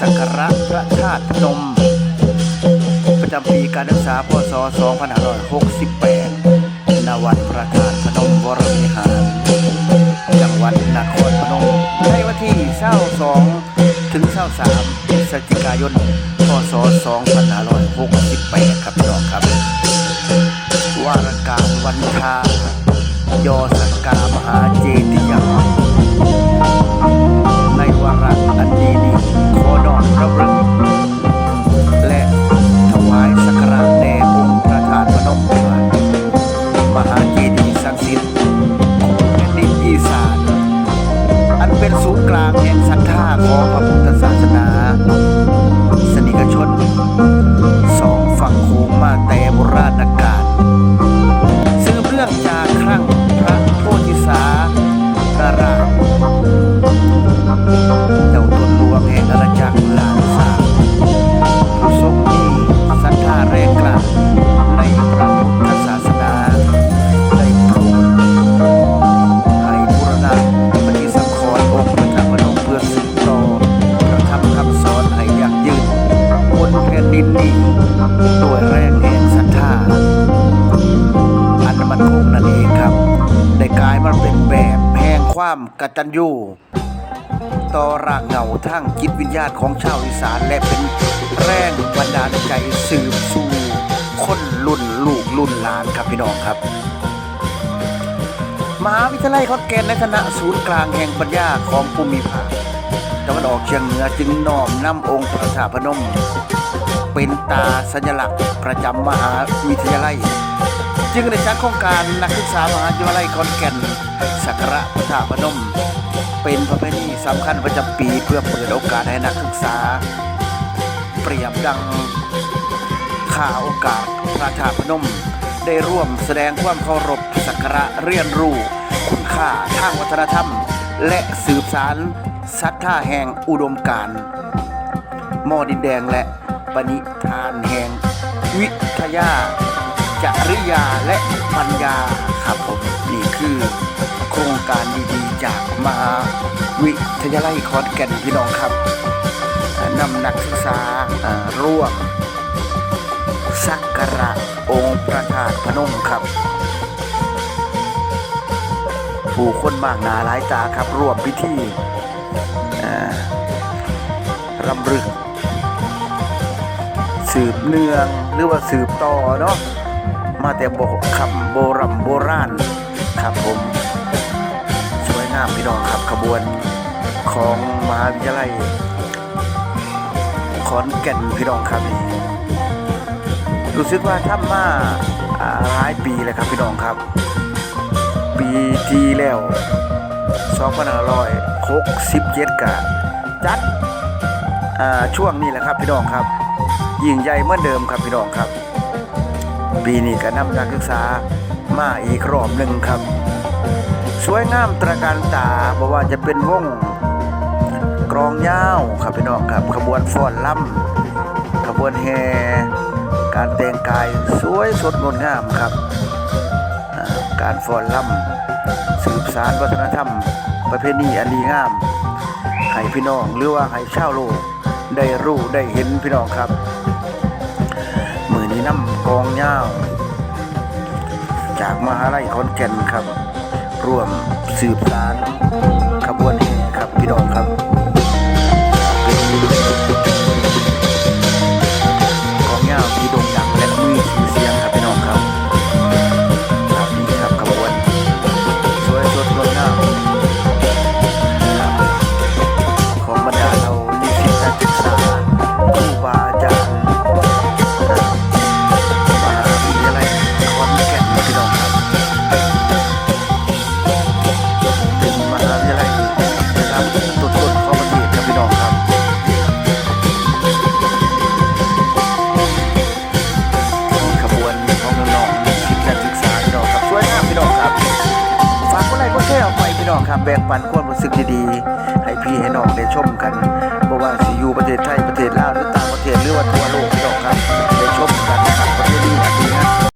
สักการะพระธาตุพนม ประจำปีการศึกษาพศ 2568ณวัดพระธาตุพนมวรวิหาร จังหวัดนครพนมในวันที่22ถึง23พฤศจิกายน พศ 2568 ครับพี่น้องครับวารการวันทายอสังกามหาเจดียา ความกตัญญูต่อรากเหงาทั้งจิตวิญญาณของชาวอีสานและเป็นแรงบันดาลใจสืบสู่คนรุ่นลูกรุ่นหลานครับพี่น้องครับ มหาวิทยาลัยขอนแก่นในฐานะศูนย์กลางแห่งปัญญาของภูมิภาคตะวันออกเฉียงเหนือจึงน้อมนำองค์พระธาตุพนม เป็นตาสัญลักษณ์ประจำมหาวิทยาลัย จึงได้จัดโครงการนักศึกษามหาวิทยาลัยขอนแก่นสักระพระธาตุพนม เป็นประเพณีสำคัญประจำปีเพื่อเปิดโอกาสให้นักศึกษา เปรียบดังข่าโอกาสพระธาตุพนม ได้ร่วมแสดงความเคารพสักระเรียนรู้ คุณค่าทางวัฒนธรรม และสืบสารศรัทธาแห่งอุดมการณ์มอดินแดงและปณิธานแห่งวิทยา ยาและปัญญาครับผมนี่คือโครงการดีๆ จากมหาวิทยาลัยขอนแก่นพี่น้องครับนำนักศึกษาร่วมสักการะองค์พระธาตุพนมครับ ผู้คนมากหนาหลายตาครับร่วมพิธีรำลึกสืบเนืองหรือว่าสืบต่อเนาะ มาแต่โบคำโบรำโบราณครับผมสวยงามพี่น้องครับขบวนของมหาวิทยาลัยขอนแก่นพี่น้องครับนี่รู้สึกว่าทำมาอ่าหลายปีเลยครับพี่น้องครับ ปีที่แล้ว2567กะจัดช่วงนี้แหละครับพี่น้องครับยิ่งใหญ่เหมือนเดิมครับพี่น้องครับ ปีนี้ก็นำนักศึกษามาอีกรอบหนึ่งครับ สวยงามตระการตาเพราะว่าจะเป็นวงกรองยาวครับพี่น้องครับ ขบวนฟ้อนล่ำขบวนแห่การแต่งกายสวยสดงดงามครับ การฟ้อนล่ำสืบสารวัฒนธรรม ประเพณีอันดีงามให้พี่น้องหรือว่าให้ชาวโลกได้รู้ได้เห็นพี่น้องครับ มีน้ำกองยาวจากมหาลัยขอนแก่นครับ ร่วมสืบสารขบวน องครับแบ่งปันความรู้สึกดีๆ ให้พี่ให้น้องได้ชมกันบ่ว่าสิอยู่ประเทศไทยประเทศลาวหรือต่างประเทศหรือว่าทั่วโลก